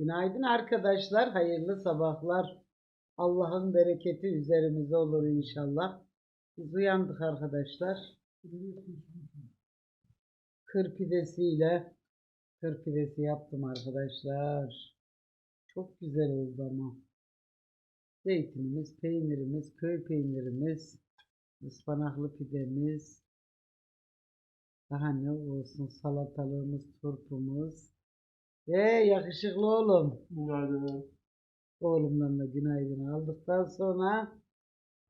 Günaydın arkadaşlar. Hayırlı sabahlar. Allah'ın bereketi üzerimize olur inşallah. Biz uyandık arkadaşlar. Kır pidesiyle kır pidesi yaptım arkadaşlar. Çok güzel oldu ama. Zeytinimiz, peynirimiz, köy peynirimiz, ıspanaklı pidemiz, daha ne olsun salatalığımız, turpumuz ve yakışıklı oğlum. Günaydın. Oğlumdan da günaydın aldıktan sonra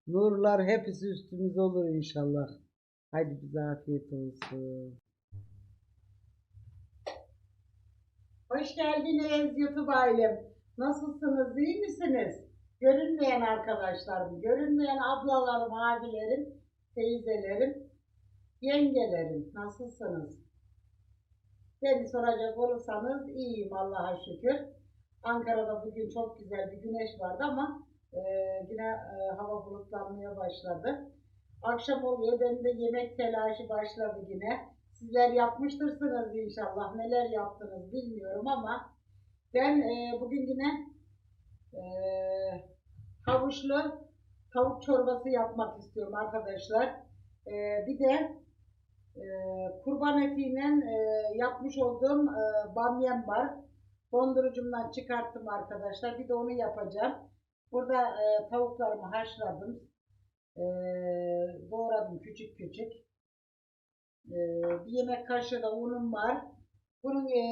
nurlar hepsi üstümüz olur inşallah. Haydi bize afiyet olsun. Hoş geldiniz YouTube ailem. Nasılsınız? iyi misiniz? Görünmeyen arkadaşlarım, görünmeyen ablalarım, abilerim, teyzelerim, yengelerim. Nasılsınız? Beni soracak olursanız iyiyim Allah'a şükür. Ankara'da bugün çok güzel bir güneş vardı ama e, yine e, hava bulutlanmaya başladı. Akşam oluyor, benim de yemek telaşı başladı yine. Sizler yapmıştırsınız inşallah. Neler yaptınız bilmiyorum ama ben e, bugün yine e, havuçlu tavuk çorbası yapmak istiyorum arkadaşlar. E, bir de e, kurban etiyle e, yapmış olduğum e, bamyam var. Dondurucumdan çıkarttım arkadaşlar. Bir de onu yapacağım. Burada e, tavuklarımı haşladım. E, doğradım küçük küçük. E, bir yemek kaşığı da unum var. Bunun e,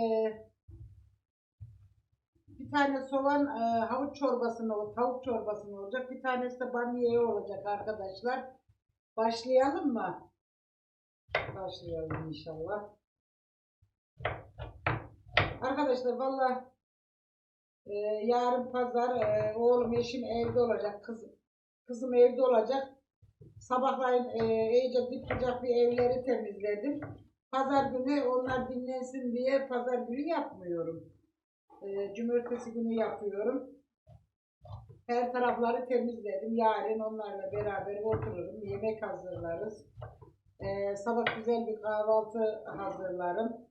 bir tane soğan e, havuç çorbasını, tavuk çorbasını olacak. Bir tanesi de bamyeye olacak arkadaşlar. Başlayalım mı? Başlayalım inşallah. Arkadaşlar valla e, yarın pazar e, oğlum eşim evde olacak. Kız, kızım evde olacak. Sabahleyin e, iyice dip bir evleri temizledim. Pazar günü onlar dinlensin diye pazar günü yapmıyorum. E, cumartesi günü yapıyorum. Her tarafları temizledim. Yarın onlarla beraber otururum. Yemek hazırlarız. Ee, sabah güzel bir kahvaltı hazırlarım.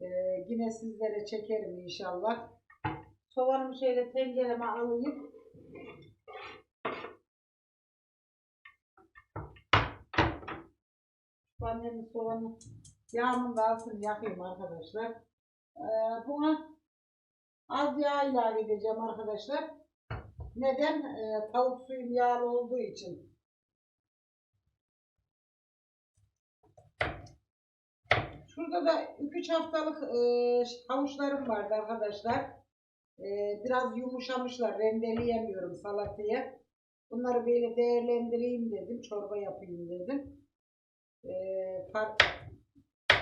Ee, yine sizlere çekerim inşallah. Soğanımı şöyle tencereme alayım. Annemin soğanı yağımın da alsın yakayım arkadaşlar. Ee, buna az yağ ilave edeceğim arkadaşlar. Neden? Ee, tavuk suyum yağlı olduğu için. Şurada da 2-3 haftalık e, havuçlarım vardı arkadaşlar. E, biraz yumuşamışlar. Rendeleyemiyorum salataya. Bunları böyle değerlendireyim dedim. Çorba yapayım dedim. E, par-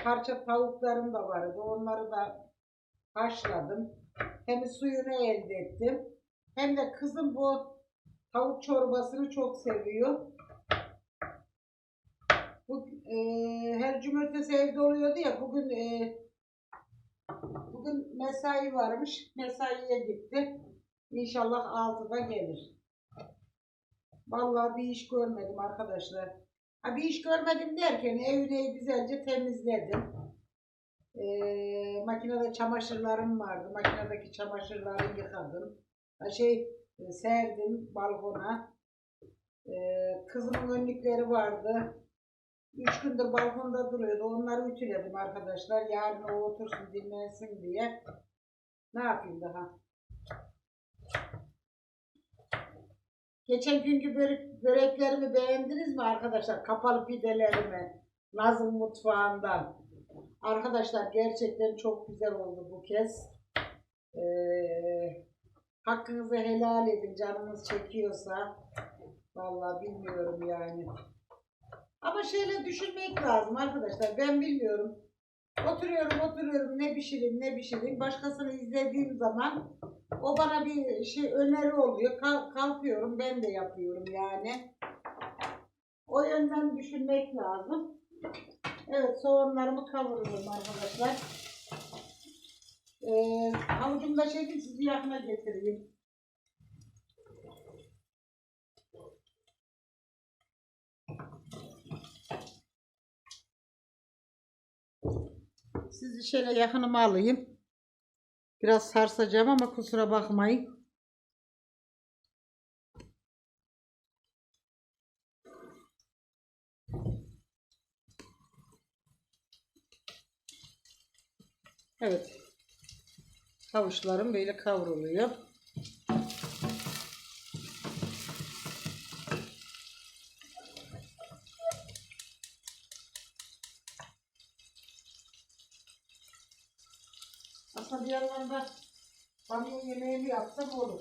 parça tavuklarım da vardı. Onları da haşladım. Hem suyunu elde ettim. Hem de kızım bu tavuk çorbasını çok seviyor. E, her cumartesi evde oluyordu ya bugün e, bugün mesai varmış. Mesaiye gitti. İnşallah 6'da gelir. Vallahi bir iş görmedim arkadaşlar. Ha bir iş görmedim derken evini güzelce temizledim. E, makinede çamaşırlarım vardı. Makinedeki çamaşırları yıkadım. Ha şey e, serdim balkona. E, kızımın önlükleri vardı. Üç gündür balkonda duruyordu. Onları ütüledim arkadaşlar. Yarın o otursun dinlensin diye. Ne yapayım daha? Geçen günkü börek, böreklerimi beğendiniz mi arkadaşlar? Kapalı pidelerimi. Nazım mutfağından. Arkadaşlar gerçekten çok güzel oldu bu kez. Ee, hakkınızı helal edin. Canınız çekiyorsa. Vallahi bilmiyorum yani. Ama şöyle düşünmek lazım arkadaşlar. Ben bilmiyorum. Oturuyorum oturuyorum ne pişireyim ne pişireyim. Başkasını izlediğim zaman o bana bir şey öneri oluyor. Kal- kalkıyorum ben de yapıyorum yani. O yönden düşünmek lazım. Evet soğanlarımı kavuruyorum arkadaşlar. Ee, havucumda şey değil, sizi yakına getireyim. Sizi şöyle yakınıma alayım. Biraz sarsacağım ama kusura bakmayın. Evet. Havuçlarım böyle kavruluyor. 差不多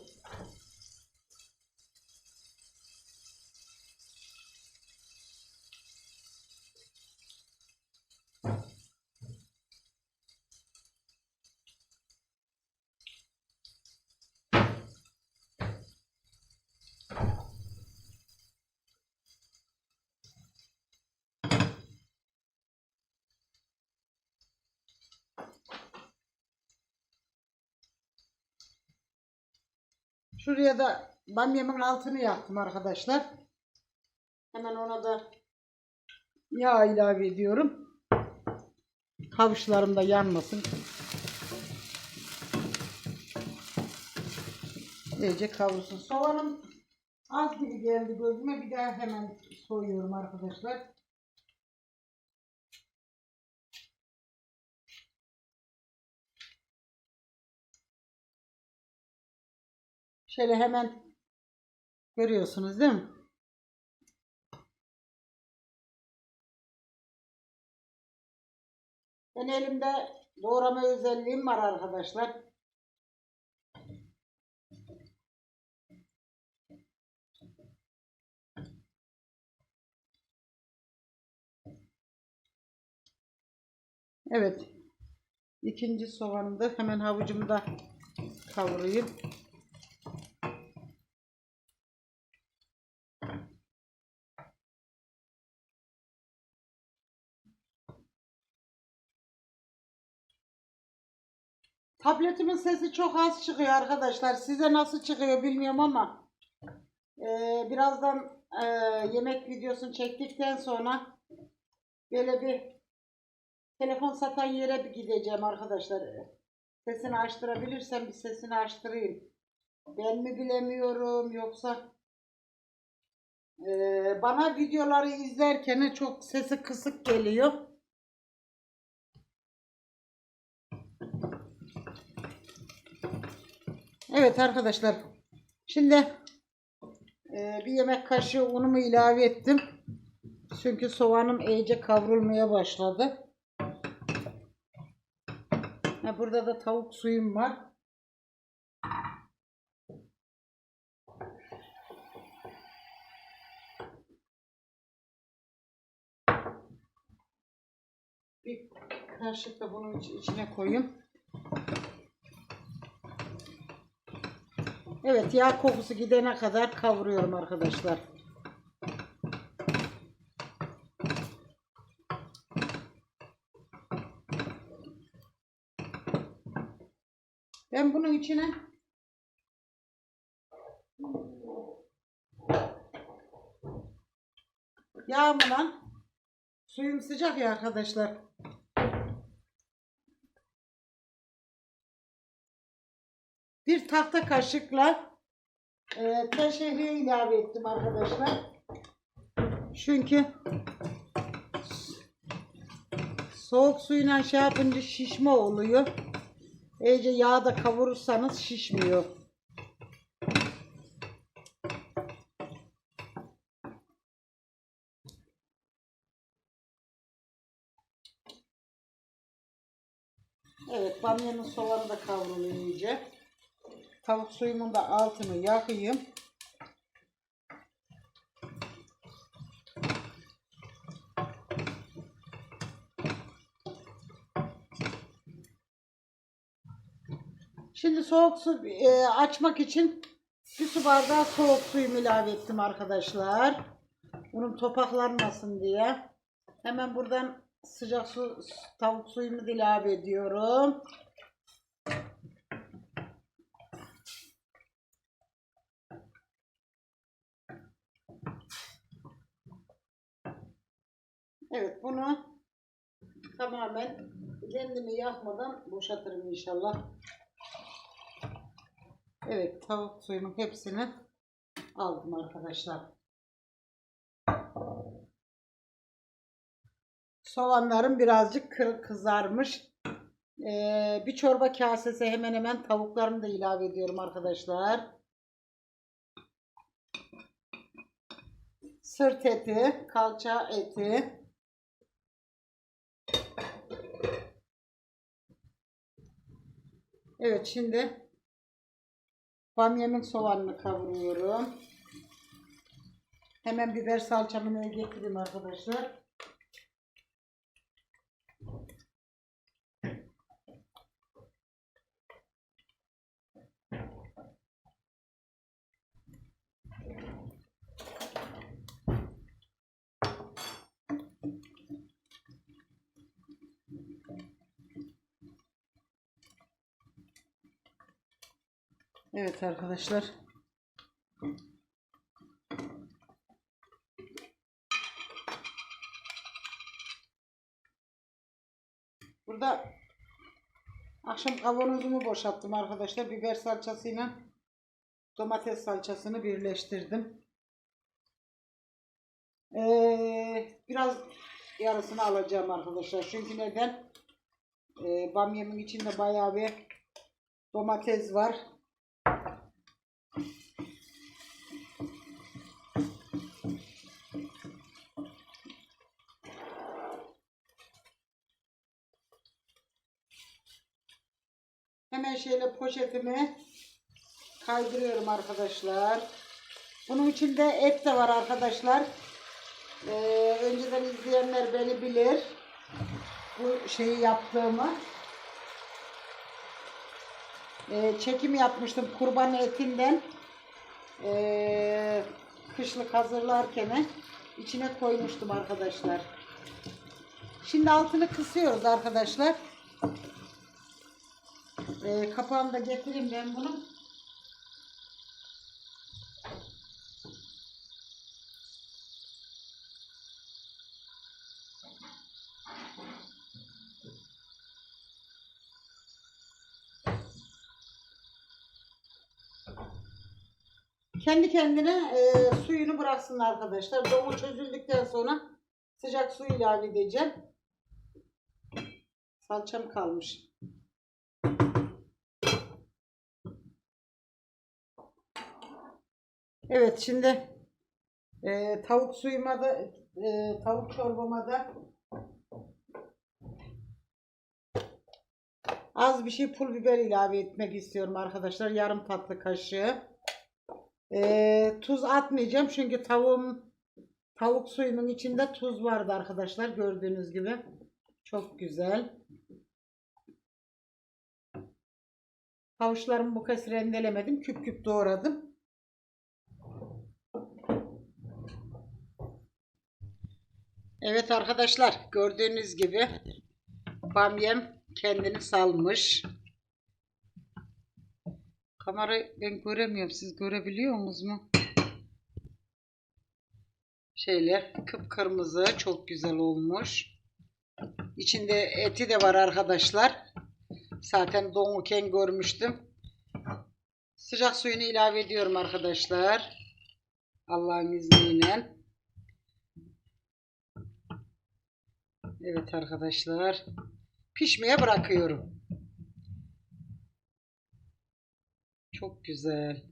Şuraya da bamyamın altını yaktım arkadaşlar. Hemen ona da yağ ilave ediyorum. Havuçlarım da yanmasın. İyice kavrulsun. Soğanım az gibi geldi gözüme. Bir daha hemen soyuyorum arkadaşlar. Şöyle hemen görüyorsunuz değil mi? Ben elimde doğrama özelliğim var arkadaşlar. Evet. İkinci soğanı da hemen havucumu da kavurayım. Tabletimin sesi çok az çıkıyor arkadaşlar. Size nasıl çıkıyor bilmiyorum ama eee, birazdan eee, yemek videosunu çektikten sonra böyle bir telefon satan yere bir gideceğim arkadaşlar. Sesini açtırabilirsem bir sesini açtırayım. Ben mi bilemiyorum yoksa eee, bana videoları izlerken çok sesi kısık geliyor. Evet arkadaşlar. Şimdi e, bir yemek kaşığı unumu ilave ettim. Çünkü soğanım iyice kavrulmaya başladı. Ha, burada da tavuk suyum var. Bir kaşık da bunun iç- içine koyayım. Evet yağ kokusu gidene kadar kavuruyorum arkadaşlar. Ben bunun içine yağımla suyum sıcak ya arkadaşlar. Kaşıkla e, tel şehriye ilave ettim arkadaşlar. Çünkü soğuk suyla şey yapınca şişme oluyor. İyice yağda kavurursanız şişmiyor. Evet, bamyanın soğanı da kavruluyor iyice. Tavuk suyumun da altını yakayım. Şimdi soğuk su e, açmak için bir su bardağı soğuk suyumu ilave ettim arkadaşlar. Bunun topaklanmasın diye. Hemen buradan sıcak su tavuk suyumu ilave ediyorum. Evet bunu tamamen kendimi yakmadan boşaltırım inşallah. Evet tavuk suyunun hepsini aldım arkadaşlar. Soğanlarım birazcık kızarmış. Ee, bir çorba kasesi hemen hemen tavuklarını da ilave ediyorum arkadaşlar. Sırt eti, kalça eti. Evet şimdi bamyamın soğanını kavuruyorum. Hemen biber salçamı getireyim arkadaşlar. Evet arkadaşlar. Burada akşam kavanozumu boşalttım arkadaşlar. Biber salçasıyla domates salçasını birleştirdim. Ee, biraz yarısını alacağım arkadaşlar. Çünkü neden? Ee, bamyamın içinde bayağı bir domates var. Hemen şöyle poşetimi kaydırıyorum arkadaşlar. Bunun içinde et de var arkadaşlar. Ee, önceden izleyenler beni bilir. Bu şeyi yaptığımı. Ee, çekim yapmıştım kurban etinden. Ee, kışlık hazırlarken içine koymuştum arkadaşlar. Şimdi altını kısıyoruz arkadaşlar. Ee, kapağını da getireyim ben bunu. Kendi kendine e, suyunu bıraksın arkadaşlar. Dolu çözüldükten sonra sıcak su ilave edeceğim. Salçam kalmış. Evet şimdi e, tavuk suyuma da e, tavuk çorbama da az bir şey pul biber ilave etmek istiyorum arkadaşlar. Yarım tatlı kaşığı. E, tuz atmayacağım çünkü tavuğum tavuk suyunun içinde tuz vardı arkadaşlar gördüğünüz gibi. Çok güzel. Havuçlarımı bu kez rendelemedim. Küp küp doğradım. Evet arkadaşlar gördüğünüz gibi bamyam kendini salmış. Kamerayı ben göremiyorum. Siz görebiliyor musunuz mu? Şöyle kıpkırmızı çok güzel olmuş. İçinde eti de var arkadaşlar. Zaten donuken görmüştüm. Sıcak suyunu ilave ediyorum arkadaşlar. Allah'ın izniyle. Evet arkadaşlar. Pişmeye bırakıyorum. Çok güzel.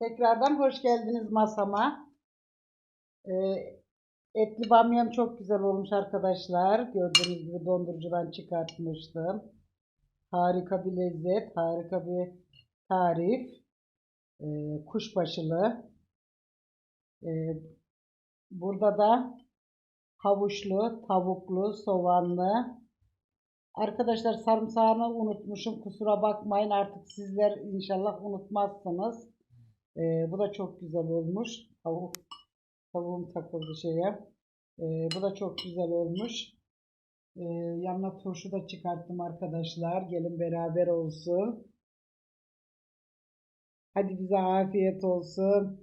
Tekrardan hoş geldiniz masama. Ee, etli bamyam çok güzel olmuş arkadaşlar. Gördüğünüz gibi dondurucudan çıkartmıştım. Harika bir lezzet, harika bir tarif. Ee, kuşbaşılı. Ee, burada da havuçlu, tavuklu, soğanlı. Arkadaşlar sarımsağını unutmuşum. Kusura bakmayın artık sizler inşallah unutmazsınız. Ee, bu da çok güzel olmuş. Tavuk, tavuğum takıldı şeye. Ee, bu da çok güzel olmuş. Ee, yanına turşu da çıkarttım arkadaşlar. Gelin beraber olsun. Hadi bize afiyet olsun.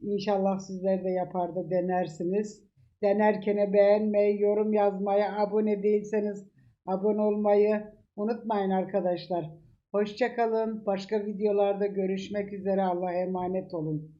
İnşallah sizler de yapar da denersiniz. Denerken beğenmeyi, yorum yazmayı, abone değilseniz abone olmayı unutmayın arkadaşlar. Hoşça kalın. Başka videolarda görüşmek üzere. Allah'a emanet olun.